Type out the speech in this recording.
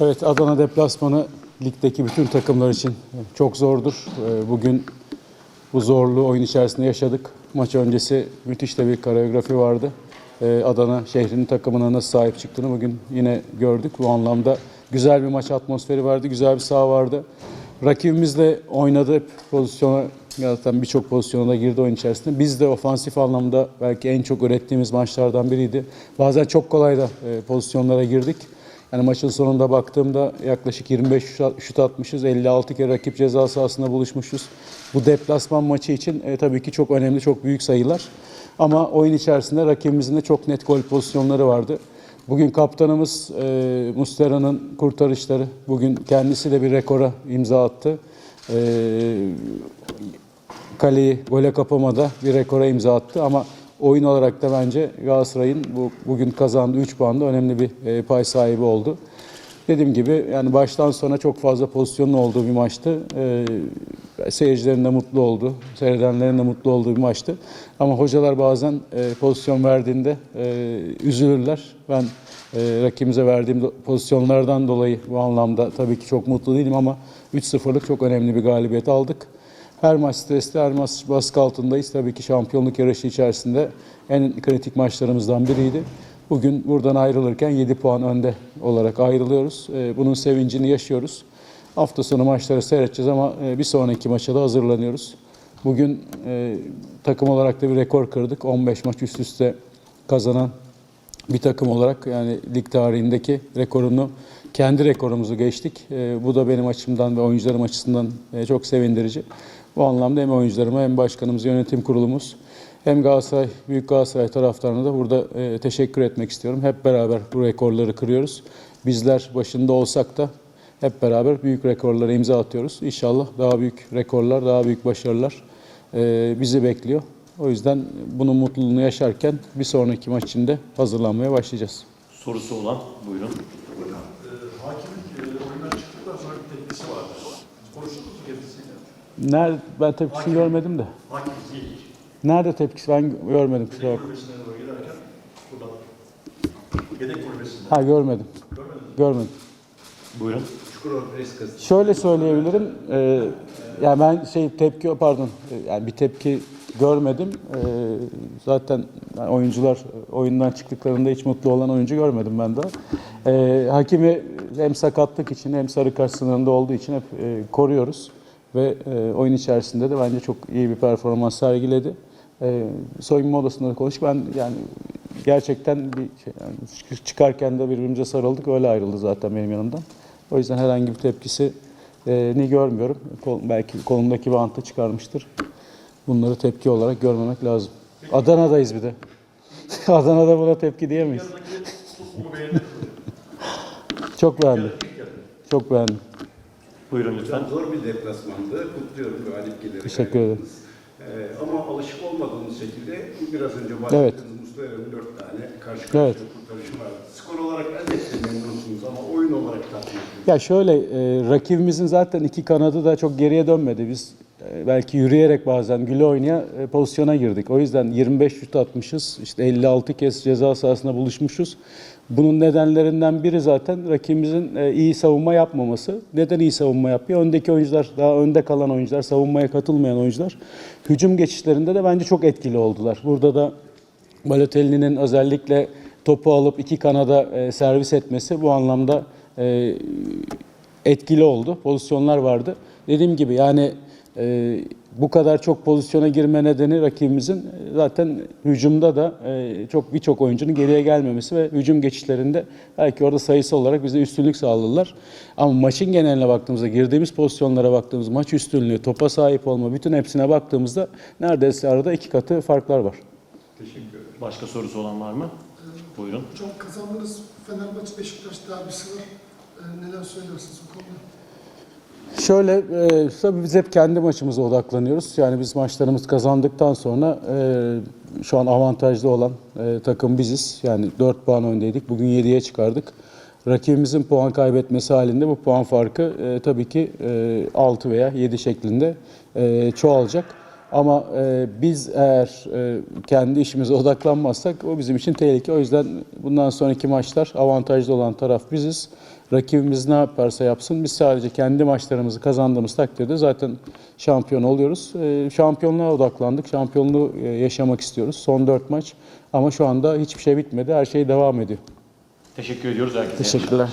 Evet Adana deplasmanı ligdeki bütün takımlar için çok zordur. Ee, Bugün bu zorluğu oyun içerisinde yaşadık. Maç öncesi müthiş de bir koreografi vardı. Ee, Adana şehrinin takımına nasıl sahip çıktığını bugün yine gördük. Bu anlamda güzel bir maç atmosferi vardı, güzel bir saha vardı. Rakibimiz de oynadı hep pozisyona, zaten birçok pozisyona girdi oyun içerisinde. Biz de ofansif anlamda belki en çok ürettiğimiz maçlardan biriydi. Bazen çok kolay da e, pozisyonlara girdik. Yani maçın sonunda baktığımda yaklaşık 25 şut- atmışız. 56 kere rakip ceza sahasında buluşmuşuz. Bu deplasman maçı için e, tabii ki çok önemli, çok büyük sayılar. Ama oyun içerisinde rakibimizin de çok net gol pozisyonları vardı. Bugün kaptanımız e, Mustera'nın kurtarışları. Bugün kendisi de bir rekora imza attı. E, kaleyi gole kapamada bir rekora imza attı ama oyun olarak da bence Galatasaray'ın bu bugün kazandığı 3 puanda önemli bir e, pay sahibi oldu. Dediğim gibi yani baştan sona çok fazla pozisyonun olduğu bir maçtı. E, seyircilerin de mutlu oldu, seyredenlerin de mutlu olduğu bir maçtı. Ama hocalar bazen e, pozisyon verdiğinde e, üzülürler. Ben e, rakibimize verdiğim pozisyonlardan dolayı bu anlamda tabii ki çok mutlu değilim ama 3-0'lık çok önemli bir galibiyet aldık. Her maç stresli, her maç baskı altındayız. Tabii ki şampiyonluk yarışı içerisinde en kritik maçlarımızdan biriydi. Bugün buradan ayrılırken 7 puan önde olarak ayrılıyoruz. Ee, Bunun sevincini yaşıyoruz. Hafta sonu maçları seyredeceğiz ama e, bir sonraki maça da hazırlanıyoruz. Bugün e, takım olarak da bir rekor kırdık. 15 maç üst üste kazanan bir takım olarak yani lig tarihindeki rekorunu kendi rekorumuzu geçtik. Ee, bu da benim açımdan ve oyuncularım açısından e, çok sevindirici. Bu anlamda hem oyuncularıma hem başkanımız, yönetim kurulumuz hem Galatasaray, Büyük Galatasaray taraftarına da burada e, teşekkür etmek istiyorum. Hep beraber bu rekorları kırıyoruz. Bizler başında olsak da hep beraber büyük rekorlara imza atıyoruz. İnşallah daha büyük rekorlar, daha büyük başarılar e, bizi bekliyor. O yüzden bunun mutluluğunu yaşarken bir sonraki maç için de hazırlanmaya başlayacağız. Sorusu olan buyurun. Hocam, e, hakimin e, oyundan çıktıktan sonra bir tepkisi vardı. Konuştunuz mu? Nerede ben tepkisini görmedim de. Hakim değil. Nerede tepkisi ben görmedim kusura Yedek bakma. kulübesine doğru giderken buradan yedek kulübesinde. Ha görmedim. Görmedin mi? Görmedim. Buyurun. Çukurova Pres Gazetesi. Şöyle söyleyebilirim. E, yani ben şey tepki pardon e, yani bir tepki görmedim. E, zaten yani oyuncular oyundan çıktıklarında hiç mutlu olan oyuncu görmedim ben daha. E, hakimi hem sakatlık için hem sarı kart sınırında olduğu için hep e, koruyoruz ve e, oyun içerisinde de bence çok iyi bir performans sergiledi. E, soyunma odasında da konuştuk. Ben yani gerçekten bir şey, yani çık- çıkarken de birbirimize sarıldık. Öyle ayrıldı zaten benim yanımdan. O yüzden herhangi bir tepkisi e, ni görmüyorum. Kol, belki kolumdaki bantı çıkarmıştır. Bunları tepki olarak görmemek lazım. Adana'dayız bir de. Adana'da buna tepki diyemeyiz. Çok beğendim. Çok beğendim. Buyurun lütfen. Zor bir deplasmandı. Kutluyorum galip geliri. Teşekkür ederim. Ee, ama alışık olmadığımız şekilde biraz önce Evet. bahsettiğiniz Mustafa'nın dört tane karşı karşıya Evet. kurtarışı vardı. Skor olarak elbette memnunsunuz ama oyun olarak tatmin. Ya şöyle e, rakibimizin zaten iki kanadı da çok geriye dönmedi. Biz belki yürüyerek bazen güle oynaya e, pozisyona girdik. O yüzden 25 şut atmışız. İşte 56 kez ceza sahasında buluşmuşuz. Bunun nedenlerinden biri zaten rakibimizin e, iyi savunma yapmaması. Neden iyi savunma yapıyor? Öndeki oyuncular, daha önde kalan oyuncular, savunmaya katılmayan oyuncular hücum geçişlerinde de bence çok etkili oldular. Burada da Balotelli'nin özellikle topu alıp iki kanada e, servis etmesi bu anlamda etkili oldu. Pozisyonlar vardı. Dediğim gibi yani e, bu kadar çok pozisyona girme nedeni rakibimizin e, zaten hücumda da e, çok birçok oyuncunun geriye gelmemesi ve hücum geçişlerinde belki orada sayısı olarak bize üstünlük sağladılar. Ama maçın geneline baktığımızda, girdiğimiz pozisyonlara baktığımızda maç üstünlüğü, topa sahip olma, bütün hepsine baktığımızda neredeyse arada iki katı farklar var. Başka sorusu olan var mı? Buyurun. Hocam kazandınız Fenerbahçe Beşiktaş derbisi var. Ee, neler söylersiniz bu konuda? Şöyle, e, tabii biz hep kendi maçımıza odaklanıyoruz. Yani biz maçlarımız kazandıktan sonra e, şu an avantajlı olan e, takım biziz. Yani 4 puan öndeydik. Bugün 7'ye çıkardık. Rakibimizin puan kaybetmesi halinde bu puan farkı e, tabii ki e, 6 veya 7 şeklinde e, çoğalacak. Ama e, biz eğer e, kendi işimize odaklanmazsak o bizim için tehlike. O yüzden bundan sonraki maçlar avantajlı olan taraf biziz. Rakibimiz ne yaparsa yapsın biz sadece kendi maçlarımızı kazandığımız takdirde zaten şampiyon oluyoruz. Ee, Şampiyonluğa odaklandık. Şampiyonluğu e, yaşamak istiyoruz. Son 4 maç ama şu anda hiçbir şey bitmedi. Her şey devam ediyor. Teşekkür ediyoruz herkese. Teşekkürler.